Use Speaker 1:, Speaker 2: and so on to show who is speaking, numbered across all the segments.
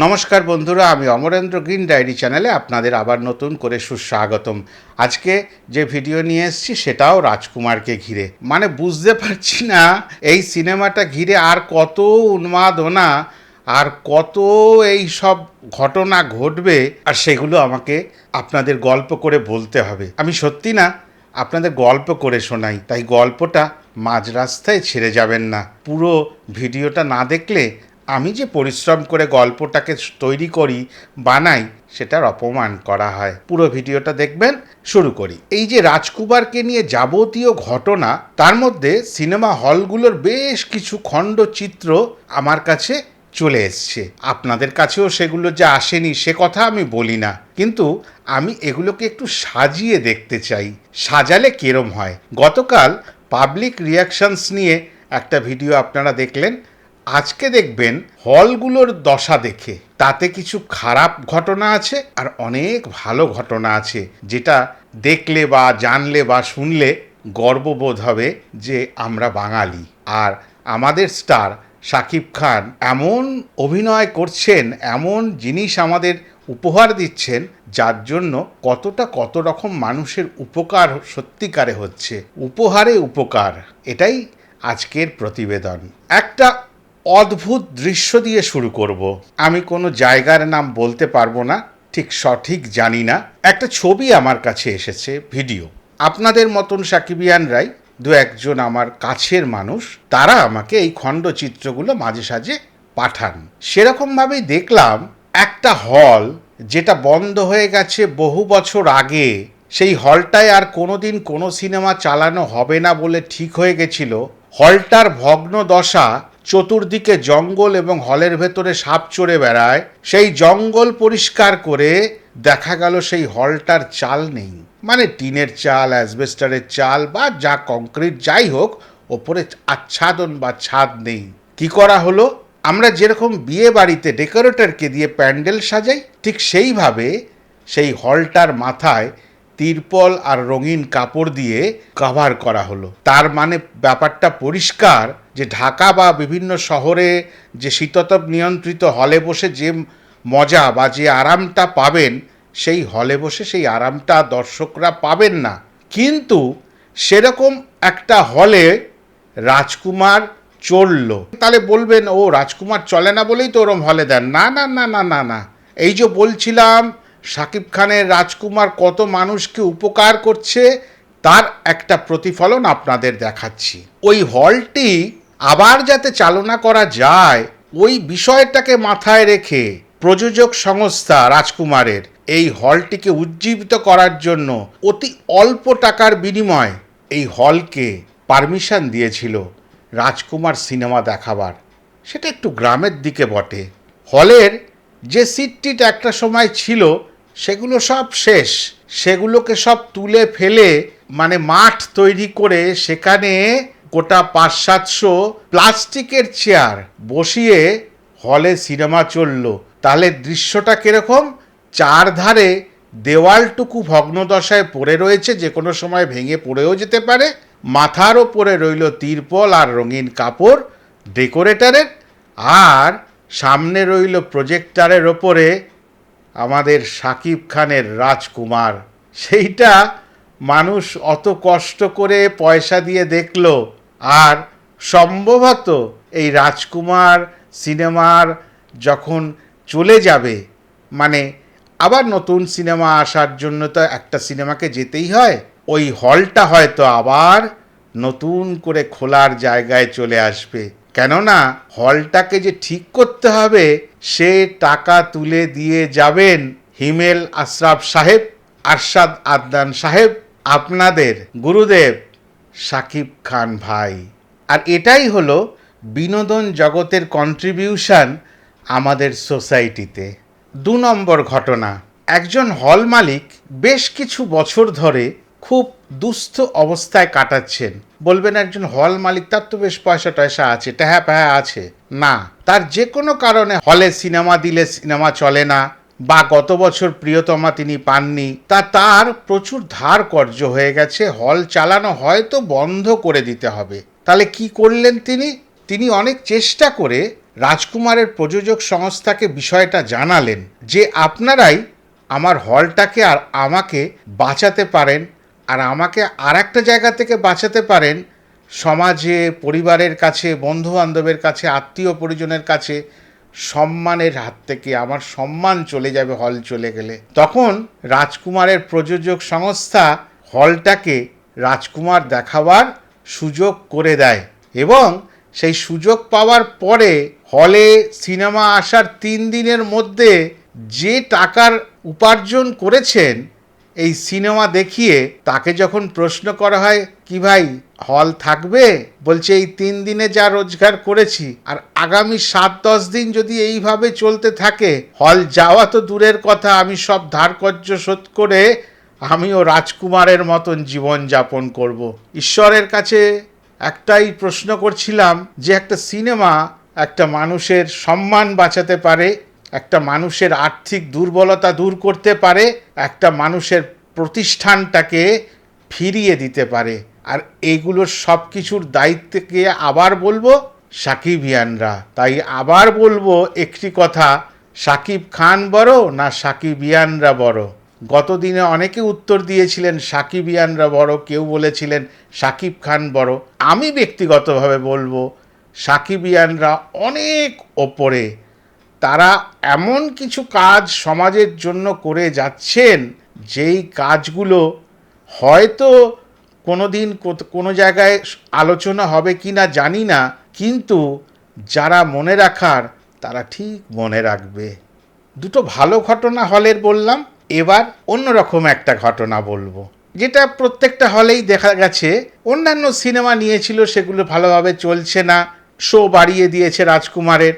Speaker 1: নমস্কার বন্ধুরা, আমি অমরেন্দ্র গ্রিন ডায়েরি চ্যানেলে আপনাদের আবার নতুন করে সুস্বাগতম। আজকে যে ভিডিও নিয়ে এসেছি সেটাও রাজকুমারকে ঘিরে। মানে বুঝতে পারছি না, এই সিনেমাটা ঘিরে আর কত উন্মাদনা, আর কত এই সব ঘটনা ঘটবে, আর সেগুলো আমাকে আপনাদের গল্প করে বলতে হবে। আমি সত্যি না, আপনাদের গল্প করে শোনাই, তাই গল্পটা মাঝ রাস্তায় ছেড়ে যাবেন না। পুরো ভিডিওটা না দেখলে আমি যে পরিশ্রম করে গল্পটাকে তৈরি করি, বানাই, সেটার অপমান করা হয়। পুরো ভিডিওটা দেখবেন, শুরু করি। এই যে রাজকুমারকে নিয়ে যাবতীয় ঘটনা, তার মধ্যে সিনেমা হলগুলোর বেশ কিছু খণ্ডচিত্র আমার কাছে চলে এসছে। আপনাদের কাছেও সেগুলো যে আসেনি, সে কথা আমি বলি না। কিন্তু আমি এগুলোকে একটু সাজিয়ে দেখতে চাই। সাজালে কেরম হয়? গতকাল পাবলিক রিয়াকশনস নিয়ে একটা ভিডিও আপনারা দেখলেন আজকে দেখবেন হলগুলোর দশা দেখে তাতে কিছু খারাপ ঘটনা আছে আর অনেক ভালো ঘটনা আছে, যেটা দেখলে বা জানলে বা শুনলে গর্ববোধ হবে যে আমরা বাঙালি। আর আমাদের স্টার শাকিব খান এমন অভিনয় করছেন, এমন জিনিস আমাদের উপহার দিচ্ছেন, যার জন্য কতটা কত রকম মানুষের উপকার সত্যিকারে হচ্ছে। উপহারে উপকার, এটাই আজকের প্রতিবেদন। একটা অদ্ভুত দৃশ্য দিয়ে শুরু করব। আমি কোনো জায়গার নাম বলতে পারব না, ঠিক সঠিক জানি না। একটা ছবি আমার কাছে এসেছে, ভিডিও। আপনাদের মতন সাকিবিয়ানরাই দু একজন আমার কাছের মানুষ, তারা আমাকে এই খণ্ডচিত্রগুলো মাঝে সাঝে পাঠান। সেরকমভাবেই দেখলাম একটা হল যেটা বন্ধ হয়ে গেছে বহু বছর আগে। সেই হলটায় আর কোনোদিন কোনো সিনেমা চালানো হবে না বলে ঠিক হয়ে গেছিল। হলটার ভগ্ন দশা চতুর্দিকে জঙ্গল এবং হলের ভেতরে সাপ চড়ে বেড়ায়। সেই জঙ্গল পরিষ্কার করে দেখা গেল সেই হলটার চাল নেই। মানে টিনের চাল, অ্যাসবেস্টারের চাল বা যা কংক্রিট যাই হোক, ওপরে আচ্ছাদন বা ছাদ নেই। কি করা হলো? আমরা যেরকম বিয়ে বাড়িতে ডেকোরেটরকে দিয়ে প্যান্ডেল সাজাই, ঠিক সেইভাবে সেই হলটার মাথায় তিরপল আর রঙিন কাপড় দিয়ে কভার করা হলো। তার মানে ব্যাপারটা পরিষ্কার যে ঢাকা বা বিভিন্ন শহরে যে শীততাপ নিয়ন্ত্রিত হলে বসে যে মজা বা যে আরামটা পাবেন, সেই হলে বসে সেই আরামটা দর্শকরা পাবেন না। কিন্তু সেরকম একটা হলে রাজকুমার চলল। তাহলে বলবেন, ও, রাজকুমার চলে না বলেই তো ওরম হলে দেন। না না না না না না। এই যে বলছিলাম শাকিব খানের রাজকুমার কত মানুষকে উপকার করছে, তার একটা প্রতিফলন আপনাদের দেখাচ্ছি। ওই হলটি আবার যাতে চালনা করা যায়, ওই বিষয়টাকে মাথায় রেখে প্রযোজক সংস্থা রাজকুমারের এই হলটিকে উজ্জীবিত করার জন্য অতি অল্প টাকার বিনিময় এই হলকে পারমিশন দিয়েছিল রাজকুমার সিনেমা দেখাবার। সেটা একটু গ্রামের দিকে বটে। হলের যে সিটটিট একটা সময় ছিল, সেগুলো সব শেষ। সেগুলোকে সব তুলে ফেলে মানে মাঠ তৈরি করে সেখানে গোটা পাঁচ সাতশো প্লাস্টিকের চেয়ার বসিয়ে হলে সিনেমা চলল। তাহলে দৃশ্যটা কীরকম? চারধারে দেওয়ালটুকু ভগ্নদশায় পড়ে রয়েছে, যে কোনো সময় ভেঙে পড়েও যেতে পারে। মাথার ওপরে রইল তিরপল আর রঙিন কাপড়, ডেকোরেটরের। আর সামনে রইল প্রজেক্টারের ওপরে আমাদের সাকিব খানের রাজকুমার। সেইটা মানুষ অত কষ্ট করে পয়সা দিয়ে দেখল। আর সম্ভবত এই রাজকুমার সিনেমার যখন চলে যাবে মানে আবার নতুন সিনেমা আসার জন্য তো একটা সিনেমাকে যেতেই হয়, ওই হলটা হয়তো আবার নতুন করে খোলার জায়গায় চলে আসবে। কেননা হলটাকে যে ঠিক করতে হবে, সে টাকা তুলে দিয়ে যাবেন হিমেল আশরাফ সাহেব, আরশাদ আদনান সাহেব, আপনাদের, গুরুদেব। সাকিব খান ভাই। আর এটাই হলো বিনোদন জগতের কন্ট্রিবিউশন আমাদের সোসাইটিতে দু নম্বর ঘটনা, একজন হল মালিক বেশ কিছু বছর ধরে খুব দুস্থ অবস্থায় কাটাচ্ছেন। বলবেন একজন হল মালিক, তার তো বেশ পয়সা টয়সা আছে ট্যাহা প্যাহা আছে। না, তার যে কোনো কারণে হলে সিনেমা দিলে সিনেমা চলে না বা গত বছর প্রিয়তমা তিনি পাননি, তা তার প্রচুর ধার কর্য হয়ে গেছে, হল চালানো হয়তো বন্ধ করে দিতে হবে। তাহলে কি করলেন তিনি? তিনি অনেক চেষ্টা করে রাজকুমারের প্রযোজক সংস্থাকে বিষয়টা জানালেন যে আপনারাই আমার হলটাকে আর আমাকে বাঁচাতে পারেন, আর আমাকে আর একটা জায়গা থেকে বাঁচাতে পারেন। সমাজে, পরিবারের কাছে বন্ধু বান্ধবের কাছে আত্মীয় পরিজনের কাছে সম্মানের হাত থেকে আমার সম্মান চলে যাবে, হল চলে গেলে। তখন রাজকুমারের প্রযোজক সংস্থা হলটাকে রাজকুমার দেখাবার সুযোগ করে দেয় এবং সেই সুযোগ পাওয়ার পরে হলে সিনেমা আসার তিন দিনের মধ্যে যে টাকার উপার্জন করেছেন এই সিনেমা দেখিয়ে তাকে যখন প্রশ্ন করা হয়, কি ভাই, হল থাকবে? বলছে, এই তিন দিনে যা রোজগার করেছি, আর আগামী সাত, দশ দিন যদি এইভাবে চলতে থাকে, হল যাওয়া তো দূরের কথা, আমি সব ধারকর্য শোধ করে আমিও রাজকুমারের মতন জীবন যাপন করব। ঈশ্বরের কাছে একটাই প্রশ্ন করছিলাম যে, একটা সিনেমা একটা মানুষের সম্মান বাঁচাতে পারে একটা মানুষের আর্থিক দুর্বলতা দূর করতে পারে, একটা মানুষের প্রতিষ্ঠানটাকে ফিরিয়ে দিতে পারে। আর এগুলোর সব কিছুর দায়িত্বকে আবার বলব সাকিবিয়ানরা। তাই আবার বলব একটি কথা, সাকিব খান বড় না সাকিবিয়ানরা বড়? গত দিনে অনেকে উত্তর দিয়েছিলেন, সাকিবিয়ানরা বড়, কেউ বলেছিলেন সাকিব খান বড়। আমি ব্যক্তিগতভাবে বলব, সাকিবিয়ানরা অনেক ওপরে তারা এমন কিছু কাজ সমাজের জন্য করে যাচ্ছেন, যেই কাজগুলো হয়তো কোনো দিন কোনো জায়গায় আলোচনা হবে কি না জানি না, কিন্তু যারা মনে রাখার তারা ঠিক মনে রাখবে। দুটো ভালো ঘটনা হলের বললাম, এবার অন্যরকম একটা ঘটনা বলব। যেটা প্রত্যেকটা হলেই দেখা গেছে, অন্যান্য সিনেমা নিয়েছিল, সেগুলো ভালোভাবে চলছে না, শো বাড়িয়ে দিয়েছে রাজকুমারের।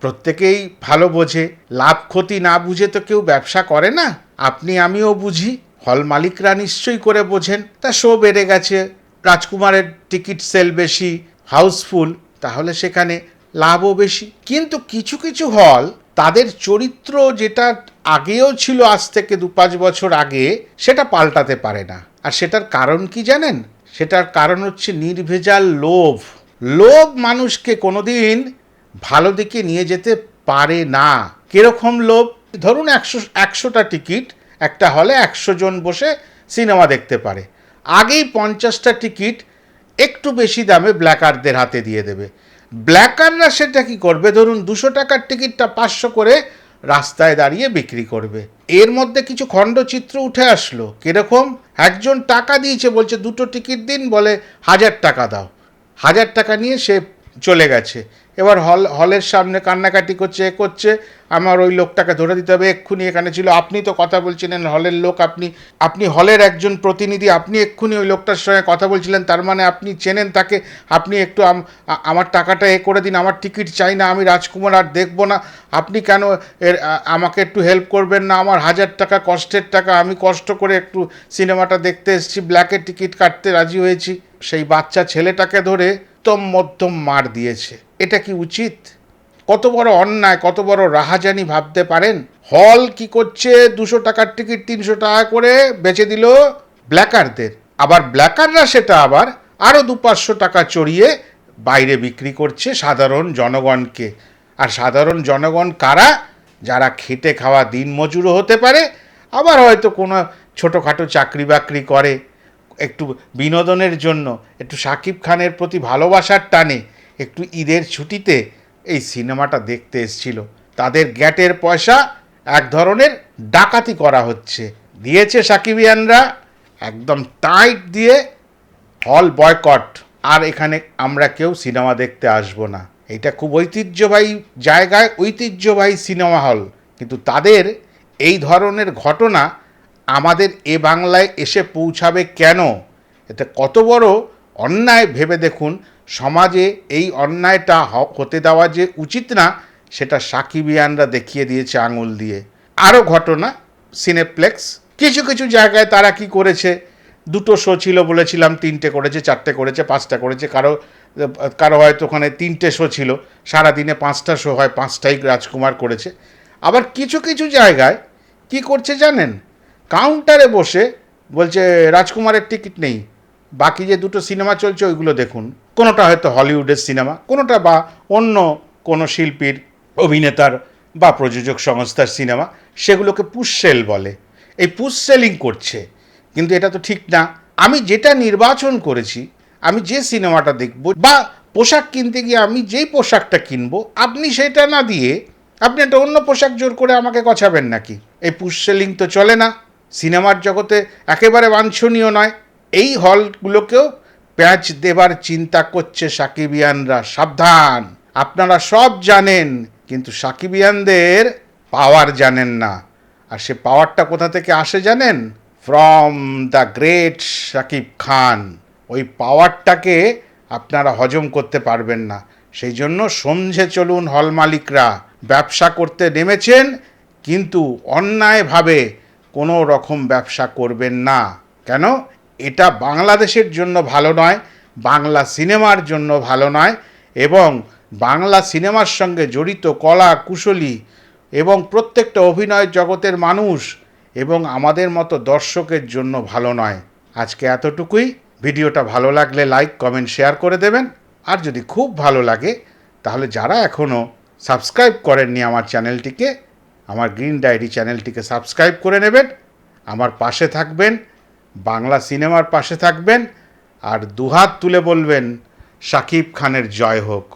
Speaker 1: প্রত্যেকেই ভালো বোঝে। লাভ ক্ষতি না বুঝে তো কেউ ব্যবসা করে না? আপনি, আমিও বুঝি। হল মালিকরা নিশ্চয়ই করে বোঝেন। তা শো বেড়ে গেছে। রাজকুমারের টিকিট সেল বেশি, হাউসফুল, তাহলে সেখানে লাভও বেশি। কিন্তু কিছু কিছু হল তাদের চরিত্র যেটা আগেও ছিল, আজ থেকে দু পাঁচ বছর আগে, সেটা পাল্টাতে পারে না। আর সেটার কারণ কি জানেন? সেটার কারণ হচ্ছে নির্ভেজাল লোভ। লোভ মানুষকে কোনোদিন ভালো দিকে নিয়ে যেতে পারে না। কীরকম লোভ? ধরুন একশো, একশোটা টিকিট, একটা হলে একশো জন বসে সিনেমা দেখতে পারে। আগেই পঞ্চাশটা টিকিট একটু বেশি দামে ব্ল্যাকারদের হাতে দিয়ে দেবে। ব্ল্যাকাররা সেটা কি করবে? ধরুন দুশো টাকার টিকিটটা পাঁচশো করে রাস্তায় দাঁড়িয়ে বিক্রি করবে। এর মধ্যে কিছু খণ্ডচিত্র উঠে আসলো। কীরকম? একজন টাকা দিয়েছে, বলছে, দুটো টিকিট দিন, বলে হাজার টাকা দাও। হাজার টাকা নিয়ে সে চলে গেছে। এবার হল, হলের সামনে কান্নাকাটি করছে, এ করছে, আমার ওই লোকটাকে ধরে দিতে হবে, এক্ষুনি এখানে ছিল। আপনি তো কথা বলছিলেন, হলের লোক আপনি আপনি হলের একজন প্রতিনিধি, আপনি এক্ষুনি ওই লোকটার সঙ্গে কথা বলছিলেন, তার মানে আপনি চেনেন তাকে, আপনি একটু আমার টাকাটা এ করে দিন, আমার টিকিট চাই না, আমি রাজকুমার আর দেখব না, আপনি কেন এর আমাকে একটু হেল্প করবেন না, আমার হাজার টাকা, কষ্টের টাকা, আমি কষ্ট করে একটু সিনেমাটা দেখতে এসেছি ব্ল্যাকের টিকিট কাটতে রাজি হয়েছি। সেই বাচ্চা ছেলেটাকে ধরে উত্তম মধ্যম মার দিয়েছে। এটা কি উচিত? কত বড় অন্যায়, কত বড় রাহাজানি ভাবতে পারেন? হল কি করছে? দুশো টাকার টিকিট, তিনশো টাকা করে বেচে দিল ব্ল্যাকারদের। আবার ব্ল্যাকাররা সেটা আবার আরও দু পাঁচশো টাকা চড়িয়ে বাইরে বিক্রি করছে সাধারণ জনগণকে। আর সাধারণ জনগণ কারা? যারা খেটে খাওয়া দিন মজুরও হতে পারে, আবার হয়তো কোনো ছোটোখাটো চাকরি বাকরি করে। একটু বিনোদনের জন্য, একটু শাকিব খানের প্রতি ভালোবাসার টানে একটু ঈদের ছুটিতে এই সিনেমাটা দেখতে এসছিল। তাদের গ্যাটের পয়সা এক ধরনের ডাকাতি করা হচ্ছে। দিয়েছে সাকিবিয়ানরা একদম টাইট দিয়ে হল বয়কট। আর এখানে আমরা কেউ সিনেমা দেখতে আসব না। এটা খুব ঐতিহ্যবাহী জায়গায় ঐতিহ্যবাহী সিনেমা হল। কিন্তু তাদের এই ধরনের ঘটনা আমাদের এ বাংলায় এসে পৌঁছাবে কেন? এতে কত বড় অন্যায় ভেবে দেখুন। সমাজে এই অন্যায়টা হতে দেওয়া যে উচিত না, সেটা সাকিবিয়ানরা দেখিয়ে দিয়েছে আঙুল দিয়ে। আরও ঘটনা, সিনেপ্লেক্স। কিছু কিছু জায়গায় তারা কি করেছে? দুটো শো ছিল বলেছিলাম, তিনটে করেছে, চারটে করেছে, পাঁচটা করেছে। কারও কারও হয়তো ওখানে তিনটে শো ছিল। সারাদিনে পাঁচটা শো হয়, পাঁচটাই রাজকুমার করেছে। আবার কিছু কিছু জায়গায় কি করছে জানেন? কাউন্টারে বসে বলছে, রাজকুমারের টিকিট নেই। বাকি যে দুটো সিনেমা চলছে, ওইগুলো দেখুন। কোনোটা হয়তো হলিউডের সিনেমা, কোনোটা বা অন্য কোনো শিল্পীর, অভিনেতার বা প্রযোজক সংস্থার সিনেমা, সেগুলোকে পুষসেল বলে। এই পুষসেলিং করছে। কিন্তু এটা তো ঠিক না। আমি যেটা নির্বাচন করেছি, আমি যে সিনেমাটা দেখব বা পোশাক কিনতে গিয়ে আমি যেই পোশাকটা কিনবো, আপনি সেটা না দিয়ে আপনি একটা অন্য পোশাক জোর করে আমাকে গছাবেন নাকি? এই পুষসেলিং তো চলে না। সিনেমার জগতে একেবারে বাঞ্ছনীয় নয়। এই হলগুলোকেও প্যাঁচ দেবার চিন্তা করছে সাকিবিয়ানরা। সাবধান। আপনারা সব জানেন, কিন্তু সাকিবিয়ানদের পাওয়ার জানেন না। আর সে পাওয়ারটা কোথা থেকে আসে জানেন? From the great Shakib Khan. ওই পাওয়ারটাকে আপনারা হজম করতে পারবেন না। সেই জন্য সমঝে চলুন হল মালিকরা। ব্যবসা করতে নেমেছেন, কিন্তু অন্যায়ভাবে কোনো রকম ব্যবসা করবেন না। কেন? এটা বাংলাদেশের জন্য ভালো নয়, বাংলা সিনেমার জন্য ভালো নয় এবং বাংলা সিনেমার সঙ্গে জড়িত কলা, কুশলী এবং প্রত্যেকটা অভিনয় জগতের মানুষ এবং আমাদের মতো দর্শকের জন্য ভালো নয়। আজকে এতটুকুই। ভিডিওটা ভালো লাগলে লাইক, কমেন্ট, শেয়ার করে দেবেন। আর যদি খুব ভালো লাগে, তাহলে যারা এখনও সাবস্ক্রাইব করেননি আমার চ্যানেলটিকে আমার গ্রিন ডায়েরি চ্যানেলটিকে সাবস্ক্রাইব করে নেবেন, আমার পাশে থাকবেন, বাংলা সিনেমার পাশে থাকবেন, আর দুহাত তুলে বলবেন, শাকিব খানের জয় হোক।